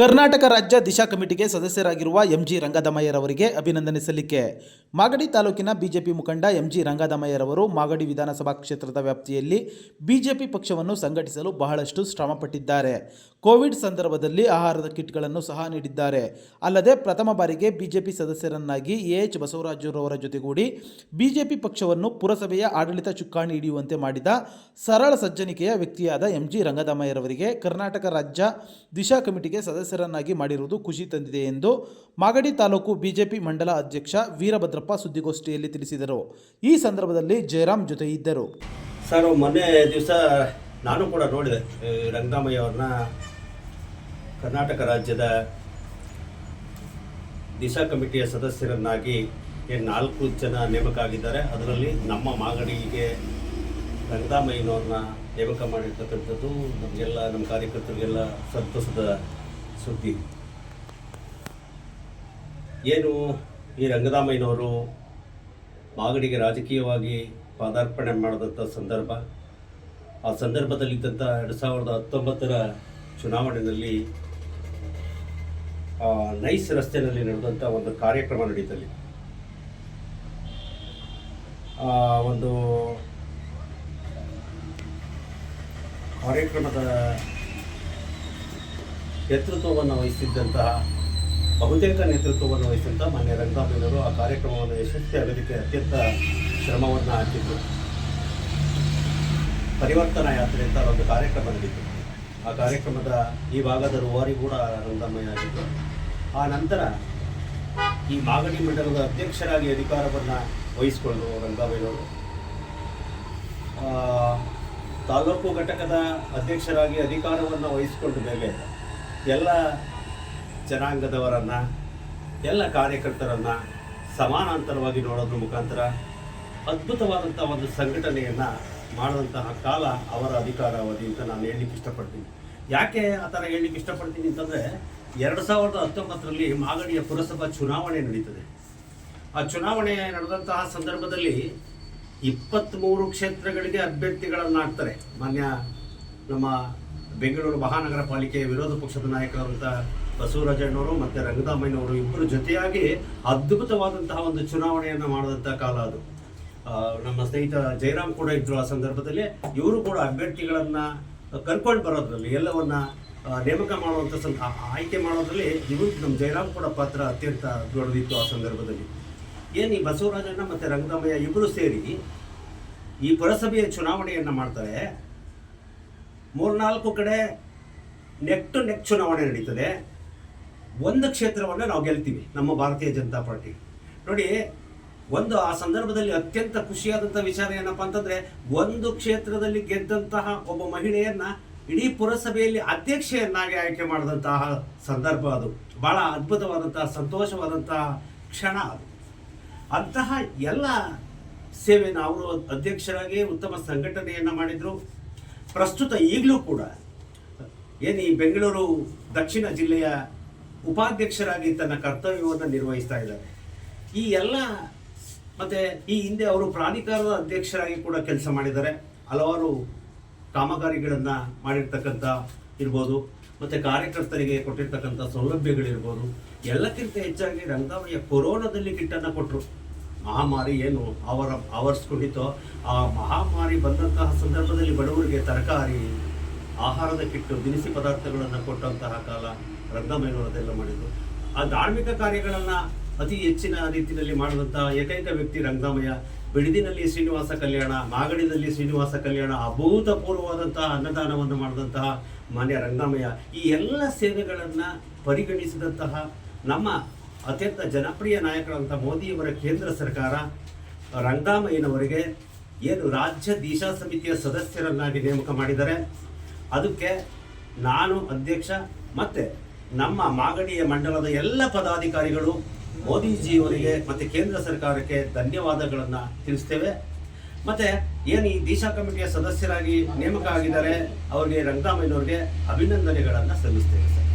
ಕರ್ನಾಟಕ ರಾಜ್ಯ ದಿಶಾ ಕಮಿಟಿಗೆ ಸದಸ್ಯರಾಗಿರುವ ಎಂಜಿ ರಂಗದಮಯ್ಯರವರಿಗೆ ಅಭಿನಂದನೆ ಸಲ್ಲಿಕೆ. ಮಾಗಡಿ ತಾಲೂಕಿನ ಬಿಜೆಪಿ ಮುಖಂಡ ಎಂಜಿ ರಂಗದಮಯ್ಯರವರು ಮಾಗಡಿ ವಿಧಾನಸಭಾ ಕ್ಷೇತ್ರದ ವ್ಯಾಪ್ತಿಯಲ್ಲಿ ಬಿಜೆಪಿ ಪಕ್ಷವನ್ನು ಸಂಘಟಿಸಲು ಬಹಳಷ್ಟು ಶ್ರಮಪಟ್ಟಿದ್ದಾರೆ. ಕೋವಿಡ್ ಸಂದರ್ಭದಲ್ಲಿ ಆಹಾರದ ಕಿಟ್ಗಳನ್ನು ಸಹ ನೀಡಿದ್ದಾರೆ. ಅಲ್ಲದೆ ಪ್ರಥಮ ಬಾರಿಗೆ ಬಿಜೆಪಿ ಸದಸ್ಯರನ್ನಾಗಿ ಎಚ್ ಬಸವರಾಜರವರ ಜೊತೆಗೂಡಿ ಬಿಜೆಪಿ ಪಕ್ಷವನ್ನು ಪುರಸಭೆಯ ಆಡಳಿತ ಚುಕ್ಕಾಣಿ ಹಿಡಿಯುವಂತೆ ಮಾಡಿದ ಸರಳ ಸಜ್ಜನಿಕೆಯ ವ್ಯಕ್ತಿಯಾದ ಎಂಜಿ ರಂಗದಮಯ್ಯರವರಿಗೆ ಕರ್ನಾಟಕ ರಾಜ್ಯ ದಿಶಾ ಕಮಿಟಿಗೆ ಸದಸ್ಯರನ್ನಾಗಿ ಮಾಡಿರುವುದು ಖುಷಿ ತಂದಿದೆ ಎಂದು ಮಾಗಡಿ ತಾಲೂಕು ಬಿಜೆಪಿ ಮಂಡಲ ಅಧ್ಯಕ್ಷ ವೀರಭದ್ರಪ್ಪ ಸುದ್ದಿಗೋಷ್ಠಿಯಲ್ಲಿ ತಿಳಿಸಿದರು. ಈ ಸಂದರ್ಭದಲ್ಲಿ ಜಯರಾಮ್ ಜೊತೆ ಇದ್ದರು. ಸರ್, ಮೊನ್ನೆ ದಿವಸ ನಾನು ಕೂಡ ನೋಡಿದೆ ರಂಗರಾಮಯ್ಯ ಅವ್ರನ್ನ ಕರ್ನಾಟಕ ರಾಜ್ಯದ ದಿಶಾ ಕಮಿಟಿಯ ಸದಸ್ಯರನ್ನಾಗಿ ನಾಲ್ಕು ಜನ ನೇಮಕ ಆಗಿದ್ದಾರೆ, ಅದರಲ್ಲಿ ನಮ್ಮ ಮಾಗಡಿಗೆ ರಂಗರಾಮಯ್ಯನವ್ರನ್ನ ನೇಮಕ ಮಾಡಿರ್ತಕ್ಕಂಥದ್ದು ನಮಗೆಲ್ಲ, ನಮ್ಮ ಕಾರ್ಯಕರ್ತರಿಗೆಲ್ಲ ಸಂತಸದ ಸುದ್ದಿ. ಏನು ಈ ರಂಗದಾಮಯ್ಯನವರು ಮಾಗಡಿಗೆ ರಾಜಕೀಯವಾಗಿ ಪಾದಾರ್ಪಣೆ ಮಾಡಿದಂಥ ಸಂದರ್ಭ, ಆ ಸಂದರ್ಭದಲ್ಲಿದ್ದಂಥ ಎರಡು ಸಾವಿರದ ಹತ್ತೊಂಬತ್ತರ ಚುನಾವಣೆಯಲ್ಲಿ ನೈಸ್ ರಸ್ತೆಯಲ್ಲಿ ನಡೆದಂಥ ಒಂದು ಕಾರ್ಯಕ್ರಮ ನಡೀತಲ್ಲಿ. ಒಂದು ಕಾರ್ಯಕ್ರಮದ ನೇತೃತ್ವವನ್ನು ವಹಿಸಿದ್ದಂತಹ, ಬಹುತೇಕ ನೇತೃತ್ವವನ್ನು ವಹಿಸಿದಂಥ ಮಾನ್ಯ ರಂಗಾಭಿನರು ಆ ಕಾರ್ಯಕ್ರಮವನ್ನು ಯಶಸ್ವಿಯಾಗೋದಕ್ಕೆ ಅತ್ಯಂತ ಶ್ರಮವನ್ನು ಹಾಕಿದ್ದರು ಪರಿವರ್ತನಾ ಯಾತ್ರೆ ಅಂತ ಒಂದು ಕಾರ್ಯಕ್ರಮ ನಡೀತು. ಆ ಕಾರ್ಯಕ್ರಮದ ಈ ಭಾಗದ ರೂವಾರಿ ಕೂಡ ರಂಗಮ್ಮಯ್ಯ ಆಗಿದ್ದರು ಆ ನಂತರ ಈ ಮಾಗಡಿ ಮಂಡಲದ ಅಧ್ಯಕ್ಷರಾಗಿ ಅಧಿಕಾರವನ್ನು ವಹಿಸಿಕೊಂಡರು ರಂಗಾಭಿನವರು ತಾಲೂಕು ಘಟಕದ ಅಧ್ಯಕ್ಷರಾಗಿ ಅಧಿಕಾರವನ್ನು ವಹಿಸಿಕೊಂಡ ಮೇಲೆ ಎಲ್ಲ ಜನಾಂಗದವರನ್ನು, ಎಲ್ಲ ಕಾರ್ಯಕರ್ತರನ್ನು ಸಮಾನಾಂತರವಾಗಿ ನೋಡೋದ್ರ ಮುಖಾಂತರ ಅದ್ಭುತವಾದಂಥ ಒಂದು ಸಂಘಟನೆಯನ್ನು ಮಾಡಿದಂತಹ ಕಾಲ ಅವರ ಅಧಿಕಾರಾವಧಿ ಅಂತ ನಾನು ಹೇಳಲಿಕ್ಕೆ ಇಷ್ಟಪಡ್ತೀನಿ. ಯಾಕೆ ಆ ಥರ ಹೇಳಲಿಕ್ಕೆ ಇಷ್ಟಪಡ್ತೀನಿ ಅಂತಂದರೆ, ಎರಡು ಸಾವಿರದ ಹತ್ತೊಂಬತ್ತರಲ್ಲಿ ಮಾಗಡಿಯ ಪುರಸಭಾ ಚುನಾವಣೆ ನಡೀತದೆ. ಆ ಚುನಾವಣೆ ನಡೆದಂತಹ ಸಂದರ್ಭದಲ್ಲಿ ಇಪ್ಪತ್ತ್ಮೂರು ಕ್ಷೇತ್ರಗಳಿಗೆ ಅಭ್ಯರ್ಥಿಗಳನ್ನು ಹಾಕ್ತಾರೆ ಮಾನ್ಯ ನಮ್ಮ ಬೆಂಗಳೂರು ಮಹಾನಗರ ಪಾಲಿಕೆಯ ವಿರೋಧ ಪಕ್ಷದ ನಾಯಕರಾದಂಥ ಬಸವರಾಜಣ್ಣವರು ಮತ್ತು ರಂಗದಾಮಯ್ಯನವರು ಇಬ್ಬರು ಜೊತೆಯಾಗಿ ಅದ್ಭುತವಾದಂತಹ ಒಂದು ಚುನಾವಣೆಯನ್ನು ಮಾಡಿದಂಥ ಕಾಲ ಅದು. ನಮ್ಮ ಸ್ನೇಹಿತ ಜಯರಾಮ್ ಕೂಡ ಇದ್ದರು ಆ ಸಂದರ್ಭದಲ್ಲಿ. ಇವರು ಕೂಡ ಅಭ್ಯರ್ಥಿಗಳನ್ನು ಕರ್ಕೊಂಡು ಬರೋದ್ರಲ್ಲಿ, ಎಲ್ಲವನ್ನ ನೇಮಕ ಮಾಡುವಂಥ ಸಂದ ಆಯ್ಕೆ ಮಾಡೋದ್ರಲ್ಲಿ ಇವರು ನಮ್ಮ ಜಯರಾಮ್ ಕೂಡ ಪಾತ್ರ ಅತ್ಯಂತ ದೊಡ್ಡದಿತ್ತು ಆ ಸಂದರ್ಭದಲ್ಲಿ. ಏನು ಈ ಬಸವರಾಜಣ್ಣ ಮತ್ತು ರಂಗದಾಮಯ್ಯ ಇಬ್ಬರು ಸೇರಿ ಈ ಪುರಸಭೆಯ ಚುನಾವಣೆಯನ್ನು ಮಾಡ್ತಾರೆ ಮೂರ್ನಾಲ್ಕು ಕಡೆ ನೆಕ್ ಟು ನೆಕ್ ಚುನಾವಣೆ ನಡೀತದೆ. ಒಂದು ಕ್ಷೇತ್ರವನ್ನು ನಾವು ಗೆಲ್ತೀವಿ ನಮ್ಮ ಭಾರತೀಯ ಜನತಾ ಪಾರ್ಟಿ. ನೋಡಿ, ಒಂದು ಆ ಸಂದರ್ಭದಲ್ಲಿ ಅತ್ಯಂತ ಖುಷಿಯಾದಂಥ ವಿಚಾರ ಏನಪ್ಪಾ ಅಂತಂದ್ರೆ, ಒಂದು ಕ್ಷೇತ್ರದಲ್ಲಿ ಗೆದ್ದಂತಹ ಒಬ್ಬ ಮಹಿಳೆಯನ್ನು ಇಡೀ ಪುರಸಭೆಯಲ್ಲಿ ಅಧ್ಯಕ್ಷೆಯನ್ನಾಗಿ ಆಯ್ಕೆ ಮಾಡಿದಂತಹ ಸಂದರ್ಭ ಅದು. ಬಹಳ ಅದ್ಭುತವಾದಂತಹ ಸಂತೋಷವಾದಂತಹ ಕ್ಷಣ ಅದು. ಅಂತಹ ಎಲ್ಲ ಸೇವೆಯನ್ನು ಅವರು ಅಧ್ಯಕ್ಷರಾಗಿ ಉತ್ತಮ ಸಂಘಟನೆಯನ್ನು ಮಾಡಿದ್ರು. ಪ್ರಸ್ತುತ ಈಗಲೂ ಕೂಡ ಏನು ಈ ಬೆಂಗಳೂರು ದಕ್ಷಿಣ ಜಿಲ್ಲೆಯ ಉಪಾಧ್ಯಕ್ಷರಾಗಿ ತನ್ನ ಕರ್ತವ್ಯವನ್ನು ನಿರ್ವಹಿಸ್ತಾ ಇದ್ದಾರೆ. ಈ ಎಲ್ಲ ಮತ್ತೆ ಈ ಹಿಂದೆ ಅವರು ಪ್ರಾಧಿಕಾರದ ಅಧ್ಯಕ್ಷರಾಗಿ ಕೂಡ ಕೆಲಸ ಮಾಡಿದ್ದಾರೆ. ಹಲವಾರು ಕಾಮಗಾರಿಗಳನ್ನು ಮಾಡಿರ್ತಕ್ಕಂಥ ಇರ್ಬೋದು, ಮತ್ತು ಕಾರ್ಯಕರ್ತರಿಗೆ ಕೊಟ್ಟಿರ್ತಕ್ಕಂಥ ಸೌಲಭ್ಯಗಳಿರ್ಬೋದು. ಎಲ್ಲಕ್ಕಿಂತ ಹೆಚ್ಚಾಗಿ ರಂಗಾವಳಿಯ ಕೊರೋನಾದಲ್ಲಿ ಕಿಟ್ಟನ್ನು ಕೊಟ್ಟರು ಮಹಾಮಾರಿ ಏನು ಅವರ ಆವರಿಸ್ಕೊಂಡಿತೋ ಆ ಮಹಾಮಾರಿ ಬಂದಂತಹ ಸಂದರ್ಭದಲ್ಲಿ ಬಡವರಿಗೆ ತರಕಾರಿ, ಆಹಾರದ ಕಿಟ್ಟು, ದಿನಸಿ ಪದಾರ್ಥಗಳನ್ನು ಕೊಟ್ಟಂತಹ ಕಾಲ ರಂಗಮಯ್ಯನವರದೆಲ್ಲ ಮಾಡಿದ್ರು. ಆ ಧಾರ್ಮಿಕ ಕಾರ್ಯಗಳನ್ನು ಅತಿ ಹೆಚ್ಚಿನ ರೀತಿಯಲ್ಲಿ ಮಾಡುವಂತಹ ಏಕೈಕ ವ್ಯಕ್ತಿ ರಂಗಮಯ ಬಿಡಿದಿನಲ್ಲಿ ಶ್ರೀನಿವಾಸ ಕಲ್ಯಾಣ, ಮಾಗಡಿನಲ್ಲಿ ಶ್ರೀನಿವಾಸ ಕಲ್ಯಾಣ, ಅಭೂತಪೂರ್ವವಾದಂತಹ ಅನ್ನದಾನವನ್ನು ಮಾಡಿದಂತಹ ಮಾನ್ಯ ರಂಗಮಯ ಈ ಎಲ್ಲ ಸೇವೆಗಳನ್ನು ಪರಿಗಣಿಸಿದಂತಹ ನಮ್ಮ ಅತ್ಯಂತ ಜನಪ್ರಿಯ ನಾಯಕರಾದಂಥ ಮೋದಿಯವರ ಕೇಂದ್ರ ಸರ್ಕಾರ ರಂಗರಾಮಯ್ಯನವರಿಗೆ ಏನು ರಾಜ್ಯ ದಿಶಾ ಸಮಿತಿಯ ಸದಸ್ಯರನ್ನಾಗಿ ನೇಮಕ ಮಾಡಿದ್ದಾರೆ. ಅದಕ್ಕೆ ನಾನು ಅಧ್ಯಕ್ಷ ಮತ್ತೆ ನಮ್ಮ ಮಾಗಡಿಯ ಮಂಡಲದ ಎಲ್ಲ ಪದಾಧಿಕಾರಿಗಳು ಮೋದಿಜಿಯವರಿಗೆ ಮತ್ತೆ ಕೇಂದ್ರ ಸರ್ಕಾರಕ್ಕೆ ಧನ್ಯವಾದಗಳನ್ನು ತಿಳಿಸ್ತೇವೆ. ಮತ್ತೆ ಏನು ಈ ದಿಶಾ ಕಮಿಟಿಯ ಸದಸ್ಯರಾಗಿ ನೇಮಕ ಆಗಿದ್ದಾರೆ, ಅವರಿಗೆ ರಂಗರಾಮಯ್ಯನವರಿಗೆ ಅಭಿನಂದನೆಗಳನ್ನು ಸಲ್ಲಿಸ್ತೇವೆ ಸರ್.